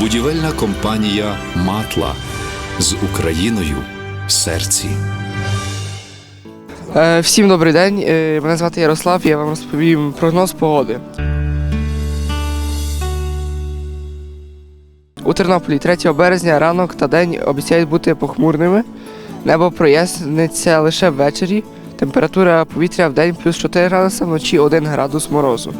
Будівельна компанія Матла з Україною в серці. Е, Всім добрий день. Е, Мене звати Ярослав. Я вам розповім прогноз погоди. У Тернополі 3 березня ранок та день обіцяють бути похмурними. Небо проясниться лише ввечері. Температура повітря в день плюс 4 градуси, вночі 1 градус морозу.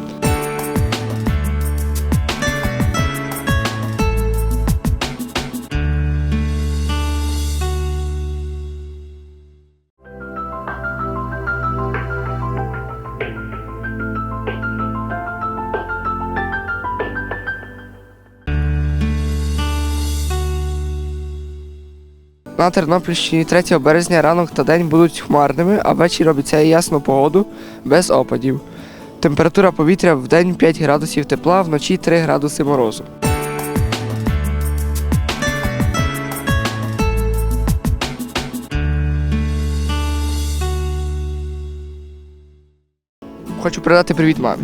На Тернопільщині 3 березня ранок та день будуть хмарними, а ввечері обіцяє ясну погоду без опадів. Температура повітря в день 5 градусів тепла, вночі 3 градуси морозу. Хочу передати привіт мамі.